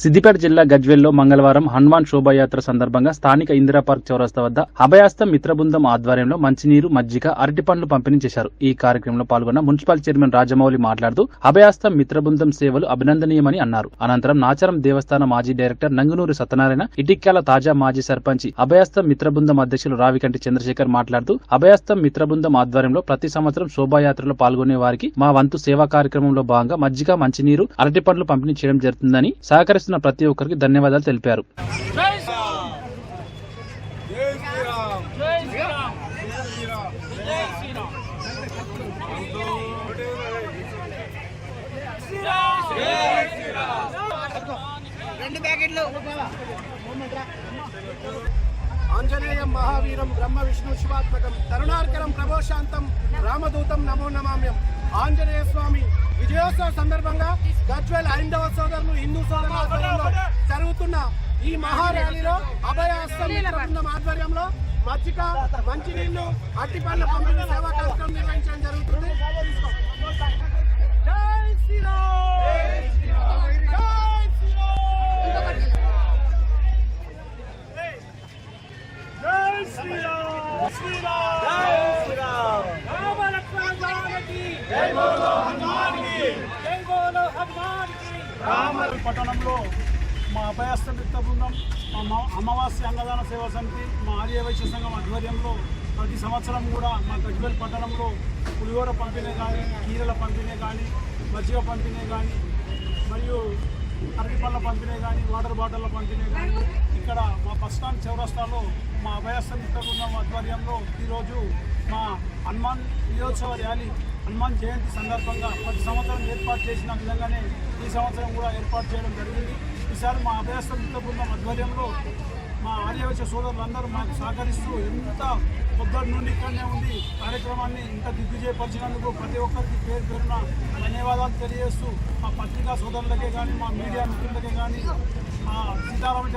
సిద్దిపేట జిల్లా గజ్వెల్లో మంగళవారం హనుమాన్ శోభాయాత్ర సందర్భంగా స్థానిక ఇందిరా పార్క్ చౌరస్తా వద్ద అభయాస్తం మిత్రబృందం ఆధ్వర్యంలో మంచినీరు మజ్జిగ అరటి పండ్లు పంపిణీ చేశారు. ఈ కార్యక్రమంలో పాల్గొన్న మున్సిపల్ చైర్మన్ రాజమౌళి మాట్లాడుతూ అభయాస్తం మిత్రబృందం సేవలు అభినందనీయమని అన్నారు. అనంతరం నాచారం దేవస్థాన మాజీ డైరెక్టర్ నంగునూరు సత్యనారాయణ ఇటిక్యాల తాజా మాజీ సర్పంచ్ అభయాస్తం మిత్రబృందం అధ్యక్షులు రావికంటి చంద్రశేఖర్ మాట్లాడుతూ అభయాస్తం మిత్రబృందం ఆధ్వర్యంలో ప్రతి సంవత్సరం శోభాయాత్రలో పాల్గొనే వారికి మా వంతు సేవా కార్యక్రమంలో భాగంగా మజ్జిగ మంచినీరు అరటి పండ్లు పంపిణీ చేయడం జరుగుతుందని సహకరి సహకరిస్తున్న ప్రతి ఒక్కరికి ధన్యవాదాలు తెలిపారు. రెండు ప్యాకెట్లు ఆంజనేయం మహావీరం బ్రహ్మ విష్ణు శివాత్మకం తరుణార్కరం ప్రభోశాంతం రామదూతం నమో నమామ్యం. ఆంజనేయ స్వామి విజయోత్సవ సందర్భంగా గజ్వెల్ ఐందవ సోదరులు హిందూ సోదరుల జరుగుతున్న ఈ మహా ర్యాలీలో అభయాస్తం మిత్ర బృందం ఆధ్వర్యంలో మజ్జిగ మంచినీళ్ళు అట్టిపండ్ల పంపిణీ సేవా కార్యక్రమం నిర్వహించడం జరుగుతుంది. శ్రీరామ్! శ్రీరామ్! పట్టణంలో మా అభయాస్త మిత్ర బృందం మా అమావాస్య అన్నదాన సేవా సమితి మా ఆర్య వైశ్య సంఘం ఆధ్వర్యంలో ప్రతి సంవత్సరం కూడా మా గజ్వేల్ పట్టణంలో పులిహోర పంపిణీ కానీ కీరల పంపిణీ కానీ మజ్జిగ పంపిణీ కానీ మరియు అరటి పళ్ళ పంపిణీ కానీ వాటర్ బాటిళ్ళ పంపిణీ కానీ ఇక్కడ మా బస్ స్టాండ్ చౌరస్తాలో మా అభయాస్త మిత్ర బృందం ఆధ్వర్యంలో ఈరోజు మా హనుమాన్ విజయోత్సవ ర్యాలీ హనుమాన్ జయంతి సందర్భంగా ప్రతి సంవత్సరం ఏర్పాటు చేసిన విధంగానే ఈ సంవత్సరం కూడా ఏర్పాటు చేయడం జరిగింది. ఈసారి మా అభయాస్త మిత్ర బృందం ఆధ్వర్యంలో మా ఆర్యవైశ్య సోదరులందరూ మాకు సహకరిస్తూ ఎంత పొద్దున్న నుండి ఇక్కడనే ఉండి కార్యక్రమాన్ని ఇంత దిగ్విజయపరిచినందుకు ప్రతి ఒక్కరికి పేరు పేరున ధన్యవాదాలు తెలియజేస్తూ మా పత్రికా సోదరులకే కానీ మా మీడియా మిత్రులకే కానీ మా సీతారామ